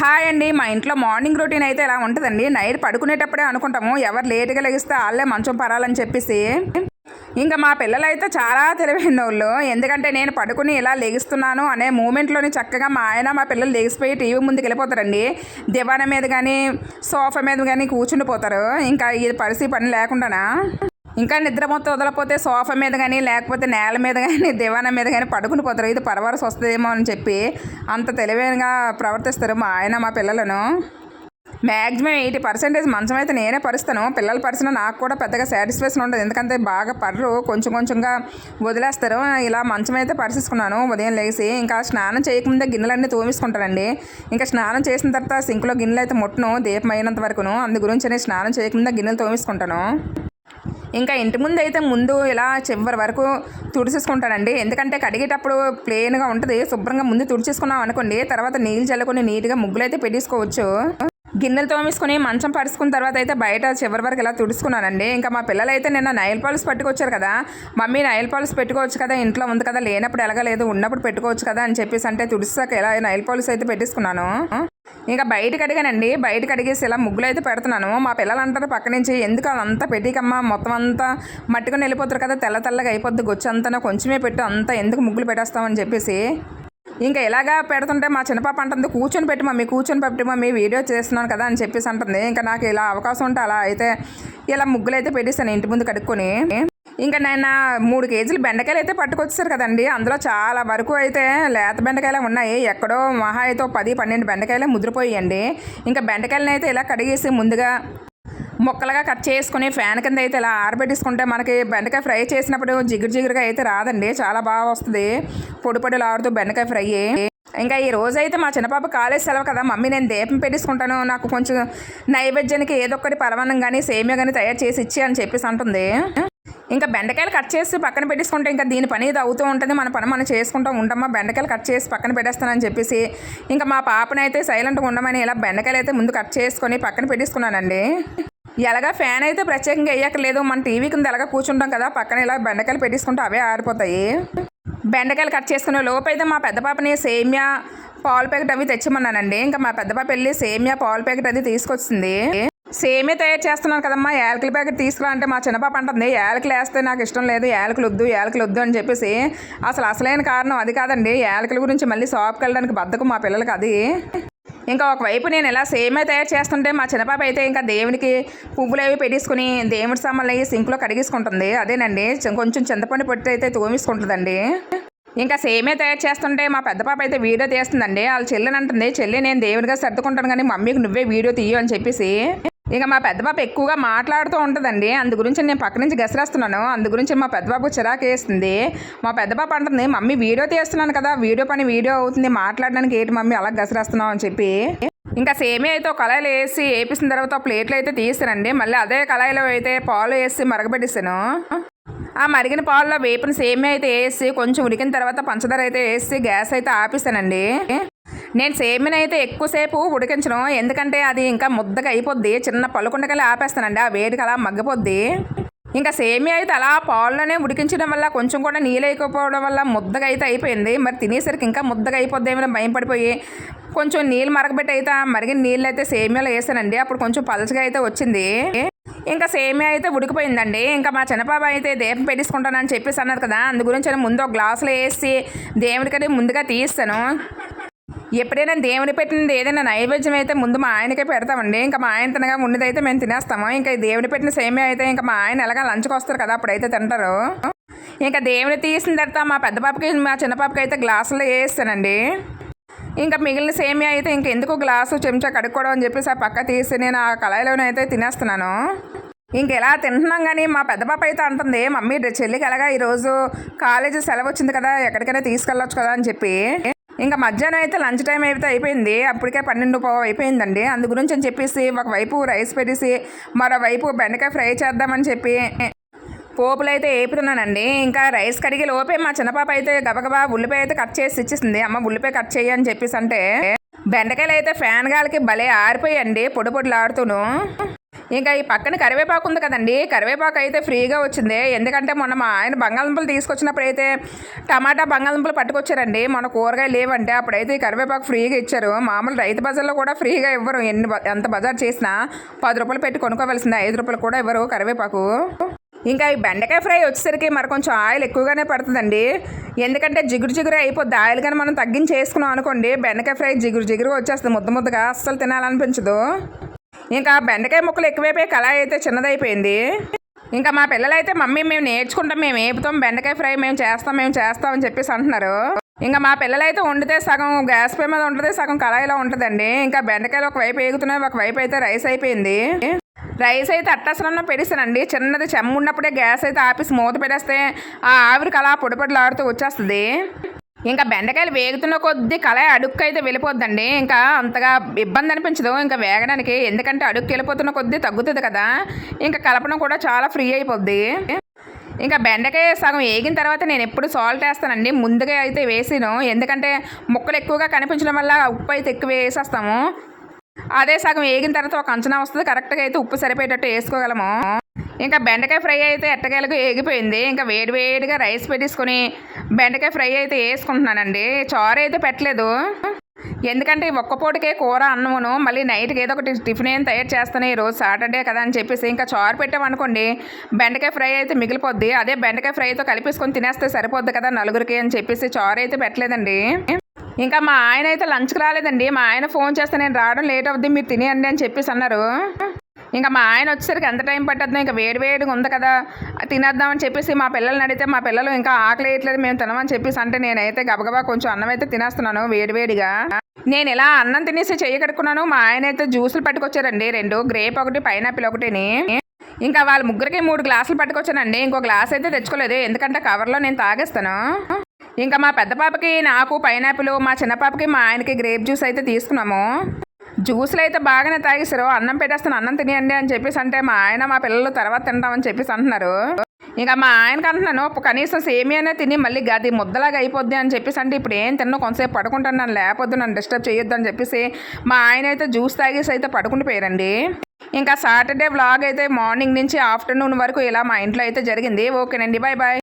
Hi అండి. మా ఇంట్లో మార్నింగ్ రొటీన్ అయితే ఇలా ఉంటుందండి? నైట్ పడుకునేటప్పుడే అనుకుంటాము. ఎవరు లేట్గా లెగిస్తే వాళ్ళే మంచం పరాలని చెప్పేసి. ఇంకా మా పిల్లలు అయితే చాలా తెలివైన వాళ్ళు ఎందుకంటే నేను పడుకుని ఇలా లెగిస్తున్నాను అనే మూమెంట్లోని చక్కగా మా ఆయన మా పిల్లలు లెగిసిపోయి టీవీ ముందుకు వెళ్ళిపోతారండి దివాన మీద కానీ సోఫా మీద కానీ కూర్చుండిపోతారు. ఇంకా ఇది పరిస్థితి పని లేకుండానా? ఇంకా నిద్ర మొత్తం వదలపోతే సోఫా మీద కానీ లేకపోతే నేల మీద కానీ దివానం మీద కానీ పడుకుని పోతారు. ఇది పరవరస వస్తుందేమో అని చెప్పి అంత తెలివైనగా ప్రవర్తిస్తారు మా ఆయన మా పిల్లలను. మ్యాక్సిమం ఎయిటీ పర్సెంటేజ్ మంచం అయితే నేనే పరుస్తాను. పిల్లల పరిచిన నాకు కూడా పెద్దగా సాటిస్ఫాక్షన్ ఉండదు. ఎందుకంటే బాగా పర్రు కొంచెం కొంచెంగా వదిలేస్తారు. ఇలా మంచం అయితే పరిచేసుకున్నాను. ఉదయం లేచి ఇంకా స్నానం చేయకముందే గిన్నెలన్నీ తోమేసుకుంటానండి. ఇంకా స్నానం చేసిన తర్వాత సింక్లో గిన్నెలు అయితే ముట్టను దీపం అయినంత వరకును. అందు గురించి నేను స్నానం చేయకముందే గిన్నెలు తోమేసుకుంటాను. ఇంకా ఇంటి ముందు అయితే ముందు ఇలా చివరి వరకు తుడిచేసుకుంటానండి ఎందుకంటే కడిగేటప్పుడు ప్లెయిన్గా ఉంటుంది. శుభ్రంగా ముందు తుడిచేసుకున్నాం అనుకోండి తర్వాత నీళ్ళు చల్లుకొని నీట్గా ముగ్గులు అయితే పెట్టేసుకోవచ్చు. గిన్నెలు తోమేసుకుని మంచం పరుచుకున్న తర్వాత అయితే బయట చివరి వరకు ఇలా తుడుచుకున్నానండి. ఇంకా మా పిల్లలు అయితే నిన్న నైల్ పాలిస్ పట్టుకొచ్చారు కదా మమ్మీ నైల్ పాలిస్ పెట్టుకోవచ్చు కదా ఇంట్లో ఉంది కదా లేనప్పుడు ఎలాగ లేదు ఉన్నప్పుడు పెట్టుకోవచ్చు కదా అని చెప్పేసి అంటే తుడిసాక ఇలా నైల్ పాలిస్ అయితే పెట్టేసుకున్నాను. ఇంకా బయటకు అడిగానండి బయటకు అడిగేసి ఇలా ముగ్గులు అయితే పెడుతున్నాను. మా పిల్లలు అంటారు పక్క నుంచి ఎందుకు అదంతా పెట్టికమ్మా మొత్తం అంతా మట్టుకొని వెళ్ళిపోతారు కదా తెల్ల తెల్లగా అయిపోద్ది గొచ్చంతా కొంచెమే పెట్టు అంతా ఎందుకు ముగ్గులు పెట్టేస్తామని చెప్పేసి. ఇంకా ఇలాగా పెడుతుంటే మా చిన్నపాప అంటుంది కూర్చొని పెట్టి మమ్మీ కూర్చొని పెట్టి మమ్మీ వీడియో చేస్తున్నాను కదా అని చెప్పేసి అంటుంది. ఇంకా నాకు ఇలా అవకాశం ఉంటే అలా అయితే ఇలా ముగ్గులు అయితే పెట్టేస్తాను ఇంటి ముందు కడుక్కొని. ఇంకా నేను మూడు కేజీలు బెండకాయలు అయితే పట్టుకొచ్చారు కదండి. అందులో చాలా వరకు అయితే లేత బెండకాయలు ఉన్నాయి. ఎక్కడో మహా అయితే పది పన్నెండు బెండకాయలే ముద్రపోయాయండి. ఇంకా బెండకాయలను అయితే ఇలా కడిగేసి ముందుగా ముక్కలుగా కట్ చేసుకుని ఫ్యాన్ కింద అయితే ఇలా ఆరబెట్టేసుకుంటే మనకి బెండకాయ ఫ్రై చేసినప్పుడు జిగురు జిగురుగా అయితే రాదండి. చాలా బాగా వస్తుంది. పొడి పొడిలు ఆడుతూ బెండకాయ ఫ్రై ఇంకా ఈ రోజు అయితే మా చిన్నపాప కాలేజ్ సెలవు కదా. మమ్మీ నేను దీపం పెట్టేసుకుంటాను. నాకు కొంచెం నైవేద్యానికి ఏదో ఒకటి పరమాన్నం కానీ సేమియా కానీ తయారు చేసి ఇచ్చి అని చెప్పేసి అంటుంది. ఇంకా బెండకాయలు కట్ చేసి పక్కన పెట్టేసుకుంటే ఇంకా దీని పని ఇది అవుతూ ఉంటుంది. మన పని మనం చేసుకుంటూ ఉంటామా? బెండకాయలు కట్ చేసి పక్కన పెట్టేస్తానని చెప్పేసి ఇంకా మా పాపనైతే సైలెంట్గా ఉండమని ఇలా బెండకాయలు అయితే ముందు కట్ చేసుకొని పక్కన పెట్టేసుకున్నానండి. ఎలాగా ఫ్యాన్ అయితే ప్రత్యేకంగా వేయక్కర్లేదు. మన టీవీ కింద ఎలాగా కూర్చుంటాం కదా పక్కన ఇలా బెండకాయలు పెట్టేసుకుంటే అవే ఆరిపోతాయి. బెండకాయలు కట్ చేసుకునే లోపు అయితే మా పెద్ద పాపని సేమియా పాలు ప్యాకెట్ అవి తెచ్చమన్నానండి. ఇంకా మా పెద్ద పాప వెళ్ళి సేమియా పాలు ప్యాకెట్ అది తీసుకొచ్చింది. సేమే తయారు చేస్తున్నాను కదమ్మా. యాలకుల ప్యాకెట్ తీసుకురా అంటే మా చిన్నపాప అంటుంది యాలకులు వేస్తే నాకు ఇష్టం లేదు యాలకులు వద్దు యాలకులు వద్దు అని చెప్పేసి అసలు అసలైన కారణం అది కాదండి. యాలకుల గురించి మళ్ళీ షాప్కి వెళ్ళడానికి బద్దకు మా పిల్లలకి అది. ఇంకా ఒకవైపు నేను ఇలా సేమే తయారు చేస్తుంటే మా చిన్నపాప అయితే ఇంకా దేవునికి పువ్వులు అవి పెట్టేసుకుని దేవుడి సామాన్లు అవి సింక్లో కడిగేసుకుంటుంది. అదేనండి కొంచెం చింతపండు పొట్టి అయితే తోమేసుకుంటుందండి. ఇంకా సేమే తయారు చేస్తుంటే మా పెద్ద పాప అయితే వీడియో తీస్తుందండి. వాళ్ళ చెల్లెని అంటుంది చెల్లి నేను దేవుడిగా సర్దుకుంటాను కానీ మమ్మీకి నువ్వే వీడియో తీయు అని చెప్పేసి. ఇక మా పెద్ద పాప ఎక్కువగా మాట్లాడుతూ ఉంటుందండి. అందు గురించి నేను పక్క నుంచి గసరేస్తున్నాను అందు గురించి మా పెద్ద పాపకు చిరాకు వేస్తుంది. మా పెద్ద పాప అంటుంది మమ్మీ వీడియో తీస్తున్నాను కదా వీడియో పని వీడియో అవుతుంది మాట్లాడడానికి ఏంటి మమ్మీ అలా గసరేస్తున్నావు అని చెప్పి ఇంకా సేమే అయితే ఒక కళాయిలో వేసి వేపిసిన తర్వాత ప్లేట్లు అయితే తీస్తానండి మళ్ళీ అదే కళాయిలో అయితే పాలు వేసి మరగబెట్టిస్తాను ఆ మరిగిన పాలలో వేపిన సేమే అయితే వేసి కొంచెం ఉడికిన తర్వాత పంచదార అయితే వేసి గ్యాస్ అయితే ఆపిస్తానండి నేను సేమిని అయితే ఎక్కువసేపు ఉడికించను. ఎందుకంటే అది ఇంకా ముద్దగా అయిపోద్ది. చిన్న పలుకుండకలే ఆపేస్తానండి. ఆ వేడికి అలా మగ్గిపోద్ది. ఇంకా సేమియా అయితే అలా పాల్లోనే ఉడికించడం వల్ల కొంచెం కూడా నీళ్ళు వేయకపోవడం వల్ల ముద్దగా అయితే అయిపోయింది. మరి తినేసరికి ఇంకా ముద్దగా అయిపోద్ది భయం పడిపోయి కొంచెం నీళ్ళు మరగబెట్టి అయితే మరిగిన నీళ్ళు అయితే సేమియాలో వేసానండి. అప్పుడు కొంచెం పలచగా అయితే వచ్చింది. ఇంకా సేమియా అయితే ఉడికిపోయిందండి. ఇంకా మా చిన్నపాప అయితే దీపం పెట్టించుకుంటానని చెప్పేసి అన్నారు కదా. అందు గురించి నేను ముందు ఒక గ్లాసులో వేసి దేవుడికని ముందుగా తీస్తాను. ఎప్పుడైనా దేవుని పెట్టినది ఏదైనా నైవేద్యం అయితే ముందు మా ఆయనకే పెడతామండి. ఇంకా మా ఆయన తినగా ఉన్నది అయితే మేము తినేస్తాము. ఇంకా దేవుని పెట్టిన సేమే అయితే ఇంకా మా ఆయన ఎలాగా లంచ్కి వస్తారు కదా అప్పుడైతే తింటారు. ఇంకా దేవుని తీసిన తర్వాత మా పెద్ద పాపకి మా చిన్న పాపకి అయితే గ్లాసులో వేస్తానండి ఇంకా మిగిలిన సేమియా అయితే ఇంకెందుకు గ్లాసు చెంచా కడుక్కోవడం అని చెప్పేసి ఆ పక్క తీసి నేను ఆ కళాయిలోనే అయితే తినేస్తున్నాను. ఇంక ఎలా తింటున్నాం కానీ మా పెద్ద పాప అయితే అంటుంది మమ్మీ చెల్లికి ఎలాగా ఈరోజు కాలేజీ సెలవు వచ్చింది కదా ఎక్కడికైనా తీసుకెళ్ళొచ్చు కదా అని చెప్పి. ఇంకా మధ్యాహ్నం అయితే లంచ్ టైం అయితే అయిపోయింది. అప్పటికే పన్నెండు పావు అయిపోయిందండి. అందు గురించి అని చెప్పేసి ఒకవైపు రైస్ పెట్టేసి మరోవైపు బెండకాయ ఫ్రై చేద్దామని చెప్పి పోపులు అయితే వేపుతున్నానండి ఇంకా రైస్ కడిగి లోపే మా చిన్నపాప అయితే గబగబా ఉల్లిపాయ అయితే కట్ చేసి ఇచ్చేసింది. అమ్మ ఉల్లిపాయ కట్ చేయి అని చెప్పేసి అంటే బెండకాయలు అయితే ఫ్యాన్ గాలికి భలే ఆరిపోయండి పొడి పొడిలాడుతూను ఇంకా ఈ పక్కన కరివేపాకు ఉంది కదండి. కరివేపాకు అయితే ఫ్రీగా వచ్చింది. ఎందుకంటే మొన్న మా ఆయన బంగాళదుంపలు తీసుకొచ్చినప్పుడు అయితే టమాటా బంగాళదుంపలు పట్టుకొచ్చారండి. మన కూరగాయలు లేవంటే అప్పుడైతే ఈ కరివేపాకు ఫ్రీగా ఇచ్చారు. మామూలు రైతు బజార్లో కూడా ఫ్రీగా ఇవ్వరు. ఎన్ని ఎంత బజార్ చేసినా పది రూపాయలు పెట్టి కొనుక్కోవలసిందే. ఐదు రూపాయలు కూడా ఇవ్వరు కరివేపాకు. ఇంకా ఈ బెండకాయ ఫ్రై వచ్చేసరికి మరి కొంచెం ఆయిల్ ఎక్కువగానే పడుతుందండి. ఎందుకంటే జిగురు జిగురు అయిపోద్ది. ఆయిల్ కానీ మనం తగ్గించి వేసుకున్నాం అనుకోండి బెండకాయ ఫ్రై జిగురు జిగురు వచ్చేస్తుంది. ముద్ద ముద్దగా అస్సలు తినాలనిపించదు. ఇంకా బెండకాయ ముక్కలు ఎక్కువైపోయి కళాయి అయితే చిన్నదైపోయింది. ఇంకా మా పిల్లలైతే మమ్మీ మేము నేర్చుకుంటాం మేము వేపుతాం బెండకాయ ఫ్రై మేము చేస్తాం మేము చేస్తాం అని చెప్పేసి అంటున్నారు. ఇంకా మా పిల్లలు అయితే వండితే సగం గ్యాస్ పై మీద ఉంటుంది సగం కళాయిలో ఉంటుందండి. ఇంకా బెండకాయలు ఒకవైపు వేగుతున్నాయి ఒకవైపు అయితే రైస్ అయిపోయింది. రైస్ అయితే అట్టసరంలో పెడిస్తానండి. చిన్నది చెమ్మున్నప్పుడే గ్యాస్ అయితే ఆపేసి మూత పెడేస్తే ఆ ఆవిరికి అలా పొడిపొడిలాడుతూ వచ్చేస్తుంది. ఇంకా బెండకాయలు వేగుతున్న కొద్దీ కళాయి అడుక్కు అయితే వెళ్ళిపోద్దండి. ఇంకా అంతగా ఇబ్బంది అనిపించదు. ఇంకా వేగడానికి ఎందుకంటే అడుక్కు వెళ్ళిపోతున్న కొద్దీ తగ్గుతుంది కదా. ఇంకా కలపడం కూడా చాలా ఫ్రీ అయిపోద్ది. ఇంకా బెండకాయ సగం వేగిన తర్వాత నేను ఎప్పుడు సాల్ట్ వేస్తానండి. ముందుగా అయితే వేసాను. ఎందుకంటే ముక్కలు ఎక్కువగా కనిపించడం వల్ల ఉప్పు అయితే ఎక్కువ వేసేస్తాము. అదే సగం వేగిన తర్వాత ఒక అంచనా వస్తుంది. కరెక్ట్గా అయితే ఉప్పు సరిపోయేటట్టు వేసుకోగలము. ఇంకా బెండకాయ ఫ్రై అయితే ఎట్టకేలకు ఎగిపోయింది ఇంకా వేడి వేడిగా రైస్ పెట్టేసుకొని బెండకాయ ఫ్రై అయితే వేసుకుంటున్నానండి. చారు అయితే పెట్టలేదు. ఎందుకంటే ఒక్క పూటకే కూర అన్నమును మళ్ళీ నైట్కి ఏదో ఒకటి టిఫిన్ ఏం తయారు చేస్తాను ఈరోజు సాటర్డే కదా అని చెప్పేసి ఇంకా చారు పెట్టామనుకోండి బెండకాయ ఫ్రై అయితే మిగిలిపోద్ది. అదే బెండకాయ ఫ్రైతో కలిపేసుకొని తినేస్తే సరిపోద్ది కదా నలుగురికి అని చెప్పేసి చారు అయితే పెట్టలేదండి. ఇంకా మా ఆయన అయితే లంచ్కి రాలేదండి. మా ఆయన ఫోన్ చేస్తే నేను రావడం లేట్ అవుద్ది మీరు తినేయండి అని చెప్పేసి అన్నారు. ఇంకా మా ఆయన వచ్చేసరికి ఎంత టైం పట్టద్దో ఇంకా వేడి వేడిగా ఉంది కదా తినేద్దామని చెప్పేసి మా పిల్లల్ని అడిగితే మా పిల్లలు ఇంకా ఆకలి వేయట్లేదు మేము తినమని చెప్పేసి అంటే నేనైతే గబగబా కొంచెం అన్నం అయితే తినేస్తున్నాను వేడివేడిగా నేను ఇలా అన్నం తినేసి చెయ్యి మా ఆయన అయితే జ్యూసులు పట్టుకొచ్చారండి రెండు గ్రేప్ ఒకటి పైనాపిల్ ఒకటిని. ఇంకా వాళ్ళ ముగ్గురికి మూడు గ్లాసులు పట్టుకొచ్చానండి ఇంకో గ్లాస్ అయితే తెచ్చుకోలేదు ఎందుకంటే కవర్లో నేను తాగేస్తాను. ఇంకా మా పెద్ద పాపకి నాకు పైనాపిల్ మా చిన్న పాపకి మా ఆయనకి గ్రేప్ జ్యూస్ అయితే తీసుకున్నాము. జ్యూస్లు అయితే బాగానే తాగేశారు. అన్నం పెట్టేస్తాను అన్నం తినేయండి అని చెప్పేసి అంటే మా ఆయన మా పిల్లలు తర్వాత తింటామని చెప్పేసి అంటున్నారు. ఇంకా మా ఆయనకి అంటున్నాను కనీసం సేమియానే తిని మళ్ళీ గది ముద్దలాగా అయిపోద్ది అని చెప్పేసి అంటే ఇప్పుడు ఏం తిన్నా కొంతసేపు పడుకుంటాను నన్ను లేకపోద్దు నన్ను డిస్టర్బ్ చేయొద్దు అని చెప్పేసి మా ఆయన అయితే జ్యూస్ తాగేసి అయితే పడుకుంటూ పోయారండి. ఇంకా సాటర్డే వ్లాగ్ అయితే మార్నింగ్ నుంచి ఆఫ్టర్నూన్ వరకు ఇలా మా ఇంట్లో అయితే జరిగింది. ఓకేనండి బాయ్ బాయ్